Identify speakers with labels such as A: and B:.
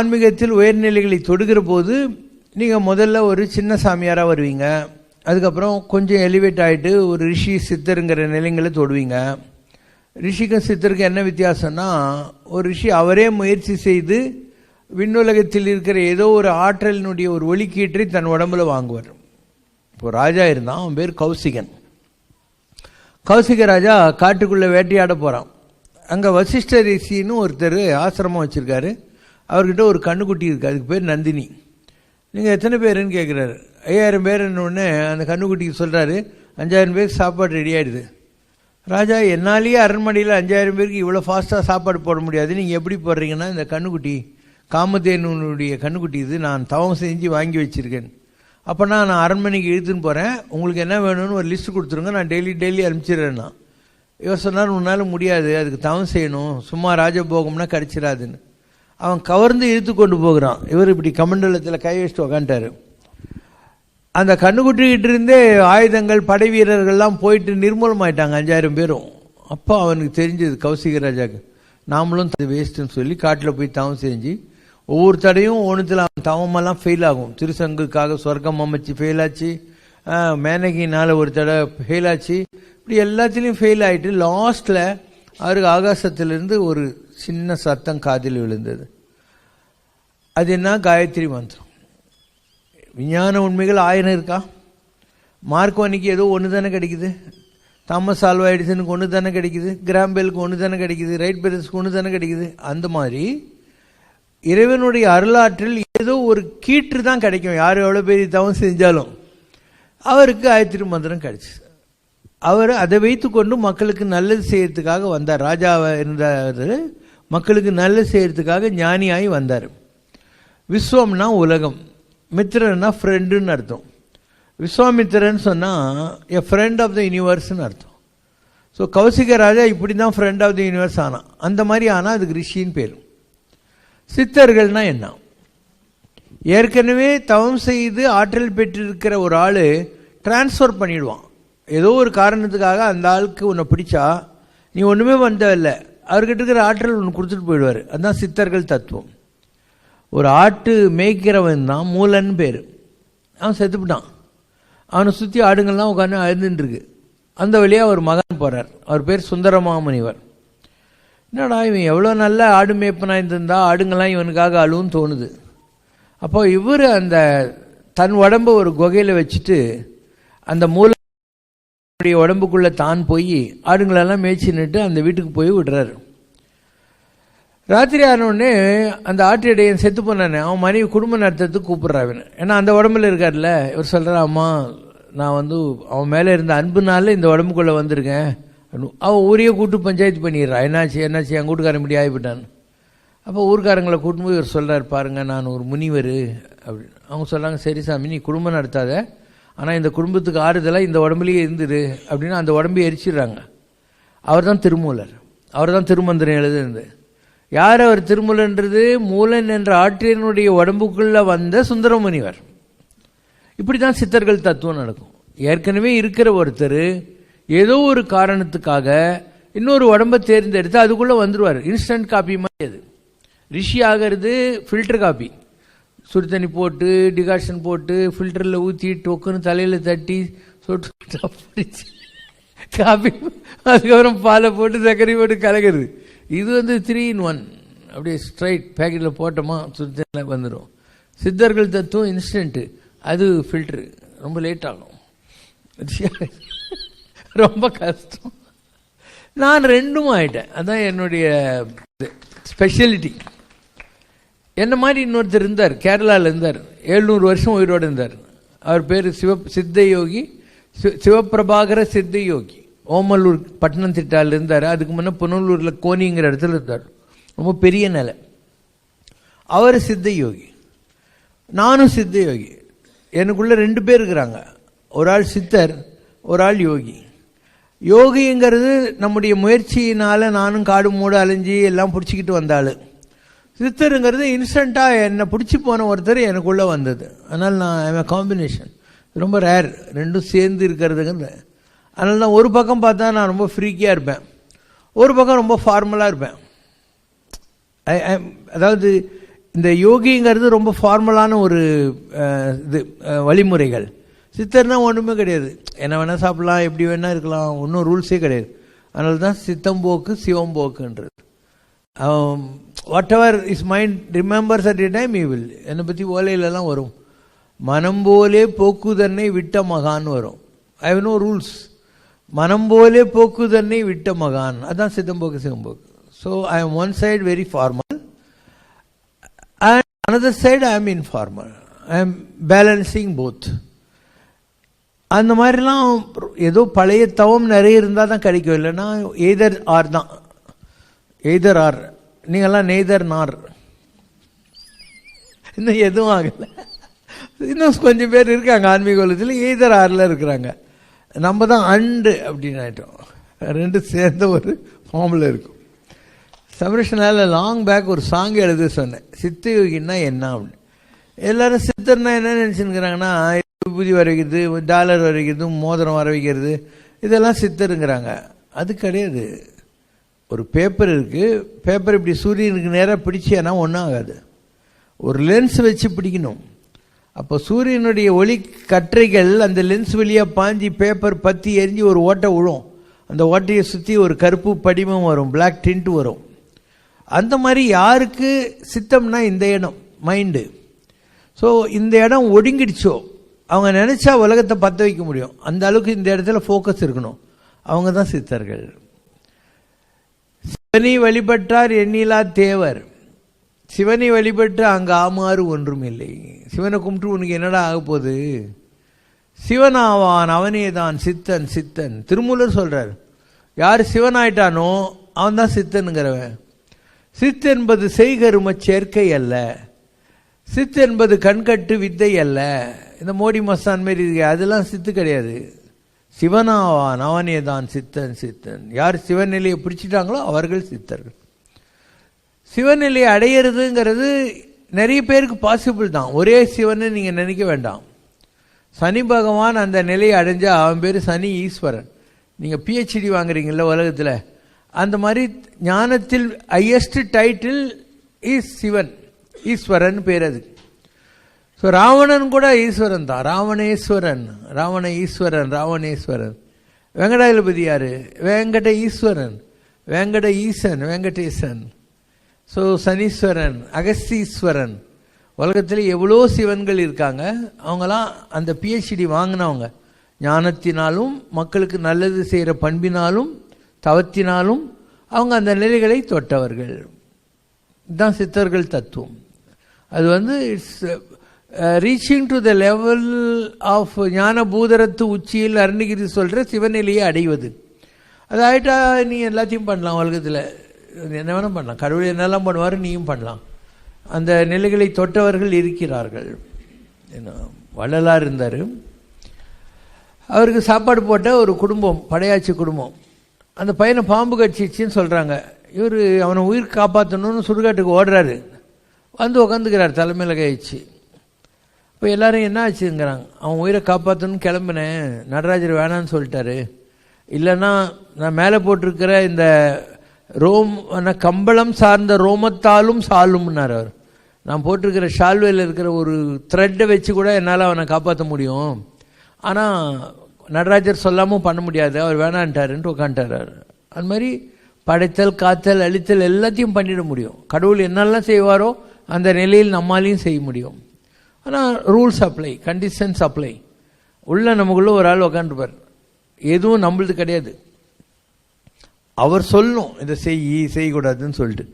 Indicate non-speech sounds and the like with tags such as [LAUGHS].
A: ஆன்மீகத்தில் உயர்நிலைகளை தொடுகிற போது நீங்கள் முதல்ல ஒரு சின்ன சாமியாராக வருவீங்க. அதுக்கப்புறம் கொஞ்சம் எலிவேட் ஆகிட்டு ஒரு ரிஷி சித்தருங்கிற நிலைங்களை தொடுவீங்க. ரிஷிக்கும் சித்தருக்கும் என்ன வித்தியாசம்னா ஒரு ரிஷி அவரே முயற்சி செய்து விண்ணுலகத்தில் இருக்கிற ஏதோ ஒரு ஆற்றலினுடைய ஒரு ஒலிக்கீற்றை தன் உடம்புல வாங்குவார். இப்போ ராஜா இருந்தான் அவன் பேர் கௌசிகன். கௌசிக ராஜா காட்டுக்குள்ளே வேட்டையாட போகிறான் அங்கே வசிஷ்ட ரிஷின்னு ஒருத்தர் ஆசிரமம் வச்சுருக்காரு. அவர்கிட்ட ஒரு கண்ணுக்குட்டி இருக்குது அதுக்கு பேர் நந்தினி. நீங்கள் எத்தனை பேருன்னு கேட்குறாரு ஐயாயிரம் பேருன்னு அந்த கண்ணுக்குட்டிக்கு சொல்கிறாரு அஞ்சாயிரம் பேருக்கு சாப்பாடு ரெடி ஆகிடுது ராஜா என்னாலேயே அரண்மனையில் அஞ்சாயிரம் பேருக்கு இவ்வளோ ஃபாஸ்ட்டாக சாப்பாடு போட முடியாது. நீங்கள் எப்படி போடுறீங்கன்னா இந்த கண்ணுக்குட்டி காமதேனுடைய கண்ணுக்குட்டி இது நான் தவம் செஞ்சு வாங்கி வச்சுருக்கேன். அப்போனா நான் அரண்மனைக்கு இழுத்துன்னு போகிறேன் உங்களுக்கு என்ன வேணும்னு ஒரு லிஸ்ட்டு கொடுத்துருங்க. நான் டெய்லி டெய்லி அனுப்பிச்சிடுறேன்னா. இவர் சொன்னார் உன்னால் முடியாது. அதுக்கு தவம் செய்யணும். சும்மா ராஜபோகம்னா கிடச்சிடாதுன்னு. அவன் கவர்ந்து இழுத்து கொண்டு போகிறான். இவர் இப்படி கமண்டலத்தில் கை வச்சுட்டு உக்காண்டாரு அந்த கண்ணுக்குட்டிக்கிட்டு இருந்தே ஆயுதங்கள் படை வீரர்கள்லாம் போயிட்டு நிர்மூலமாயிட்டாங்க அஞ்சாயிரம் பேரும். அப்போ அவனுக்கு தெரிஞ்சது கௌசிக ராஜாக்கு நாமளும் வேஸ்ட்டுன்னு சொல்லி காட்டில் போய் தவம் செஞ்சு ஒவ்வொரு தடையும் ஒன்றுத்தில் அவன் தவமெல்லாம் ஃபெயில் ஆகும். திருசங்குக்காக சொர்க்கம் அமைச்சு ஃபெயில் ஆச்சு. மேனகினால் ஒரு தடவை ஃபெயில் ஆச்சு. இப்படி எல்லாத்துலேயும் ஃபெயில் ஆகிட்டு லாஸ்ட்டில் அவருக்கு ஆகாசத்துலேருந்து ஒரு சின்ன சத்தம் காதில் விழுந்தது. அது என்ன? காயத்ரி மந்திரம். விஞ்ஞான உண்மைகள் ஆயிரம் இருக்கா? மார்க்கோனிக்கு ஏதோ ஒன்று தானே கிடைக்குது? தாமஸ் ஆல்வா எடிசனுக்கு ஒன்று தானே கிடைக்குது? கிராம்பெலுக்கு ஒன்று தானே கிடைக்குது? ரைட் பிரதர்ஸ்க்கு ஒன்று தானே கிடைக்குது? அந்த மாதிரி இறைவனுடைய அருளாற்றில் ஏதோ ஒரு கீற்று தான் கிடைக்கும். யார் எவ்வளோ பெரிய தவம் செஞ்சாலும். அவருக்கு காயத்ரி மந்திரம் கிடைச்சிது அவர் அதை வைத்துக்கொண்டு மக்களுக்கு நல்லது செய்யறதுக்காக வந்தார். ராஜாவை இருந்தார் மக்களுக்கு நல்லது செய்கிறதுக்காக ஞானியாகி வந்தார். விஸ்வம்னா உலகம். மித்திரன்னா ஃப்ரெண்டுன்னு அர்த்தம். விஸ்வாமித்திரன்னு சொன்னால் எ ஃப்ரெண்ட் ஆஃப் த யூனிவர்ஸ்னு அர்த்தம். ஸோ கௌசிக ராஜா இப்படி தான் ஃப்ரெண்ட் ஆஃப் த யூனிவர்ஸ் ஆனான். அந்த மாதிரி ஆனால் அதுக்கு ரிஷின்னு பேர். சித்தர்கள்னால் என்ன? ஏற்கனவே தவம் செய்து ஆற்றல் பெற்றிருக்கிற ஒரு ஆள் டிரான்ஸ்ஃபர் பண்ணிடுவான். ஏதோ ஒரு காரணத்துக்காக அந்த ஆளுக்கு உன்னை பிடிச்சா நீ ஒன்றுமே வந்தவில்லை அவர்கிட்ட இருக்கிற ஆற்றல் ஒன்று கொடுத்துட்டு போயிடுவார். அதுதான் சித்தர்கள் தத்துவம். ஒரு ஆட்டு மேய்க்கிறவன் தான் மூலன்னு பேர். அவன் செத்துப்பிட்டான். அவனை சுற்றி ஆடுங்கள்லாம் உட்காந்து அழுதுன்ட்டுருக்கு அந்த வழியாக ஒரு மகன் போகிறார் அவர் பேர் சுந்தரமாமுனிவர். என்னடா இவன் எவ்வளோ நல்ல ஆடு மேய்ப்பனாக இருந்திருந்தா ஆடுங்கள்லாம் இவனுக்காக அழுவும் தோணுது. அப்போ இவர் அந்த தன் உடம்பை ஒரு குகையில் வச்சுட்டு அந்த மூல உடம்புக்குள்ளே தான் போய் ஆடுங்களெல்லாம் மேய்ச்சின்னுட்டு அந்த வீட்டுக்கு போய் விடுறாரு. ராத்திரி ஆனோடனே அந்த ஆட்டிடையன் செத்து போனானே அவன் மனைவி குடும்ப நடத்துறதுக்கு கூப்பிட்றான் ஏன்னா அந்த உடம்புல இருக்கார்ல இவர் சொல்கிறான் அம்மா நான் வந்து அவன் மேலே இருந்த அன்புனால இந்த உடம்புக்குள்ளே வந்திருக்கேன். அவன் ஊரையே கூட்டு பஞ்சாயத்து பண்ணிடுறான் என்னாச்சு என்னாச்சு? என் கூட்டுக்காரன் இப்படி ஆகிவிட்டான். அப்போ ஊர்க்காரங்களை கூட்டும் போய் இவர் சொல்கிறார் பாருங்கள் நான் ஒரு முனிவர். அப்படின்னு. அவங்க சொல்கிறாங்க சரி சாமி நீ குடும்பம் நடத்தாத. ஆனால் இந்த குடும்பத்துக்கு ஆறுதலாக இந்த உடம்புலேயே இருந்துரு அப்படின்னு அந்த உடம்பை எரிச்சிடுறாங்க. அவர் தான் திருமூலர். அவர் தான் திருமந்திரம் எழுதுனது. யார் அவர் திருமூலன்றது மூலன் என்ற ஆற்றியனுடைய உடம்புக்குள்ளே வந்த சுந்தரமுனிவர். இப்படி தான் சித்தர்கள் தத்துவம் நடக்கும். ஏற்கனவே இருக்கிற ஒருத்தர் ஏதோ ஒரு காரணத்துக்காக இன்னொரு உடம்பை தேர்ந்தெடுத்து அதுக்குள்ளே வந்துடுவார் இன்ஸ்டன்ட் காப்பி மாதிரி அது. ரிஷி ஆகிறது ஃபில்டர் காப்பி சுடு தண்ணி போட்டு டிகாஷன் போட்டு ஃபில்டரில் ஊற்றி டொக்குன்னு தலையில் தட்டி சொட்டு அப்படிச்சு காப்பி அதுக்கப்புறம் பாலை போட்டு சர்க்கரை போட்டு கலக்கிறது. இது வந்து த்ரீ இன் ஒன் அப்படியே ஸ்ட்ரைட் பேக்கெட்டில் போட்டோமா சுடு தண்ணியில் வந்துடும் சித்தர்கள் தத்துவம் இன்ஸ்டன்ட்டு அது ஃபில்ட்ரு ரொம்ப லேட் ஆகும். [LAUGHS] ரொம்ப கஷ்டம். நான் ரெண்டும் ஆயிட்டேன். அதான் என்னுடைய ஸ்பெஷலிட்டி என்ன மாதிரி இன்னொருத்தர் இருந்தார்? கேரளாவில் இருந்தார். எழுநூறு வருஷம் உயிரோடு இருந்தார். அவர் பேர் சிவ சித்த யோகி சிவபிரபாகர சித்த யோகி ஓமல்லூர் பட்டணம் திட்டாவில் இருந்தார். அதுக்கு முன்னே புனலூரில் கோனிங்கிற இடத்துல இருந்தார். ரொம்ப பெரிய நிலை. அவர் சித்த யோகி நானும் சித்த யோகி எனக்குள்ளே ரெண்டு பேர் இருக்கிறாங்க. ஒரு ஆள் சித்தர் ஒரு ஆள் யோகி. யோகிங்கிறது நம்முடைய முயற்சியினால் நானும் காடு மூடு அலைஞ்சி எல்லாம் பிடிச்சிக்கிட்டு வந்தாள் சித்தருங்கிறது இன்ஸ்டண்ட்டாக என்னை பிடிச்சி போன ஒருத்தர் எனக்குள்ளே வந்தது. அதனால் நான் என் காம்பினேஷன் ரொம்ப ரேர் ரெண்டும் சேர்ந்து இருக்கிறதுங்கிறது. அதனால தான் ஒரு பக்கம் பார்த்தா நான் ரொம்ப ஃப்ரீக்கியாக இருப்பேன். ஒரு பக்கம் ரொம்ப ஃபார்மலாக இருப்பேன். அதாவது இந்த யோகிங்கிறது ரொம்ப ஃபார்மலான ஒரு இது வழிமுறைகள். சித்தர்னால் ஒன்றுமே கிடையாது. என்ன வேணால் சாப்பிடலாம் எப்படி வேணால் இருக்கலாம். ஒன்றும் ரூல்ஸே கிடையாது. அதனால தான் சித்தம்போக்கு சிவம்போக்குன்றது whatever is mind remembers at a time he will என்னை பற்றி ஓலையிலலாம் வரும். மனம் போலே போக்குதன்னை விட்ட மகான் வரும். ஐ ஹவ் நோ ரூல்ஸ் மனம் போலே போக்குதன்னை விட்ட மகான். அதான் சித்தம்போக்கு சிதம்போக்கு. So I am one side very formal and another side I am informal I am balancing both அந்த மாதிரிலாம் ஏதோ பழைய தவம் நிறைய இருந்தால் தான் கிடைக்கும். இல்லைன்னா எய்தர் ஆர் தான். எய்தர் ஆர் நீங்கள்லாம் நெய்தர் நார். இன்னும் எதுவும் ஆகலை. இன்னும் கொஞ்சம் பேர் இருக்காங்க ஆன்மீக உலகத்தில் எய்தர் ஆரில் இருக்கிறாங்க. நம்ம தான் அண்டு அப்படின்னு ஆகிட்டோம் ரெண்டு சேர்ந்த ஒரு ஃபார்மில் இருக்கும். சமரிஷனால் லாங் பேக் ஒரு சாங் எழுத சொன்னேன். சித்த யோகின்னா என்ன அப்படின்னு. எல்லாரும் சித்தர்னா என்ன நினச்சிருக்கிறாங்கன்னா விபூதி வர வைக்கிறது டாலர் வர வைக்கிறது மோதிரம் வர வைக்கிறது இதெல்லாம் சித்தருங்கிறாங்க. அது கிடையாது. ஒரு பேப்பர் இருக்குது பேப்பர் இப்படி சூரியனுக்கு நேராக பிடிச்சேன்னா ஒன்றும் ஆகாது. ஒரு லென்ஸ் வச்சு பிடிக்கணும். அப்போ சூரியனுடைய ஒளி கற்றைகள் அந்த லென்ஸ் வழியாக பாஞ்சி பேப்பர் பற்றி எரிஞ்சு ஒரு ஓட்டை விழும் அந்த ஓட்டையை சுற்றி ஒரு கருப்பு படிமம் வரும். பிளாக் டிண்ட் வரும். அந்த மாதிரி யாருக்கு சித்தம்னா இந்த இடம் மைண்டு ஸோ இந்த இடம் ஒடுங்கிடுச்சோ? அவங்க நினச்சா உலகத்தை பற்ற வைக்க முடியும். அந்த அளவுக்கு இந்த இடத்துல ஃபோக்கஸ் இருக்கணும். அவங்க தான் சித்தர்கள். சிவனை வழிபட்டார் எண்ணிலா தேவர். சிவனை வழிபட்டு அங்கே ஆமாறு ஒன்றும் இல்லை சிவனை கும்பிட்டு உனக்கு என்னடா ஆக போகுது? சிவனாவான் அவனே தான் சித்தன் சித்தன். திருமூலர் சொல்கிறார் யார் சிவனாயிட்டானோ அவன் தான் சித்தனுங்கிறவன் சித்து என்பது செய்கரும சேர்க்கை அல்ல. சித்து என்பது கண்கட்டு வித்தை அல்ல. இந்த மோடி மஸ்தான் மாரி இருக்கு. அதெல்லாம் சித்து கிடையாது. சிவனாவான் அவனே தான் சித்தன் சித்தன். யார் சிவநிலையை பிடிச்சிட்டாங்களோ அவர்கள் சித்தர்கள். சிவநிலையை அடையிறதுங்கிறது நிறைய பேருக்கு பாசிபிள் தான். ஒரே சிவன்னு நீங்கள் நினைக்க வேண்டாம். சனி பகவான் அந்த நிலையை அடைஞ்சால் அவன் பேர் சனி ஈஸ்வரன். நீங்கள் பிஹெச்டி வாங்குறீங்கள உலகத்தில். அந்த மாதிரி ஞானத்தில் highest title is Sivan. Eswaran பேர் அது. ஸோ ராவணன் கூட ஈஸ்வரன் தான் ராவணேஸ்வரன் ராவண ஈஸ்வரன் ராவணேஸ்வரன் வெங்கடாயலபதி யார் வெங்கட ஈஸ்வரன் வெங்கட ஈசன் வெங்கடேசன் ஸோ சனீஸ்வரன் அகஸ்தீஸ்வரன் உலகத்தில் எவ்வளோ சிவன்கள் இருக்காங்க? அவங்களாம் அந்த பிஹெச்டி வாங்கினவங்க. ஞானத்தினாலும் மக்களுக்கு நல்லது செய்கிற பண்பினாலும் தவத்தினாலும் அவங்க அந்த நிலைகளை தொட்டவர்கள். இதுதான் சித்தர்கள் தத்துவம். அது வந்து it's reaching to the level of ஞான பூதரத்து உச்சியில் அருணகிரி சொல்கிற சிவநிலையை அடைவது அது ஆகிட்டா நீ எல்லாத்தையும் பண்ணலாம் உலகத்தில் என்ன வேணால் பண்ணலாம் கடவுள் என்னெல்லாம் பண்ணுவார் நீயும் பண்ணலாம் அந்த நிலைகளை தொட்டவர்கள் இருக்கிறார்கள் என்ன இருந்தார் அவருக்கு சாப்பாடு போட்ட ஒரு குடும்பம் படையாச்சி குடும்பம் அந்த பையனை பாம்பு கட்சிச்சின்னு சொல்கிறாங்க இவர் அவனை உயிர் காப்பாற்றணும்னு சுடுகாட்டுக்கு ஓடுறாரு வந்து உக்காந்துக்கிறார் தலைமையில் கழிச்சு இப்போ எல்லோரும் என்ன ஆச்சுங்கிறாங்க. அவன் உயிரை காப்பாற்றணும்னு கிளம்புனேன். நடராஜர் வேணான்னு சொல்லிட்டாரு. இல்லைன்னா நான் மேலே போட்டிருக்கிற இந்த ரோம் கம்பளம் சார்ந்த ரோமத்தாலும் சாலும்னார் அவர். நான் போட்டிருக்கிற ஷால்வேல இருக்கிற ஒரு த்ரெட்டை வச்சு கூட என்னால் அவனை காப்பாற்ற முடியும். ஆனால் நடராஜர் சொல்லாமல் பண்ண முடியாது. அவர் வேணான்ட்டாருன்ட்டு உட்காந்துட்டார் அது மாதிரி படைத்தல் காத்தல் அழித்தல் எல்லாத்தையும் பண்ணிட முடியும். கடவுள் என்னெல்லாம் செய்வாரோ அந்த நிலையில் நம்மாலையும் செய்ய முடியும். ஆனால் ரூல்ஸ் அப்ளை கண்டிஷன்ஸ் அப்ளை உள்ள நமக்குள்ள ஒரு ஆள் உக்காண்டுப்பார் எதுவும் நம்மளது கிடையாது. அவர் சொல்லணும் இதை செய் செய்யக்கூடாதுன்னு சொல்லிட்டு.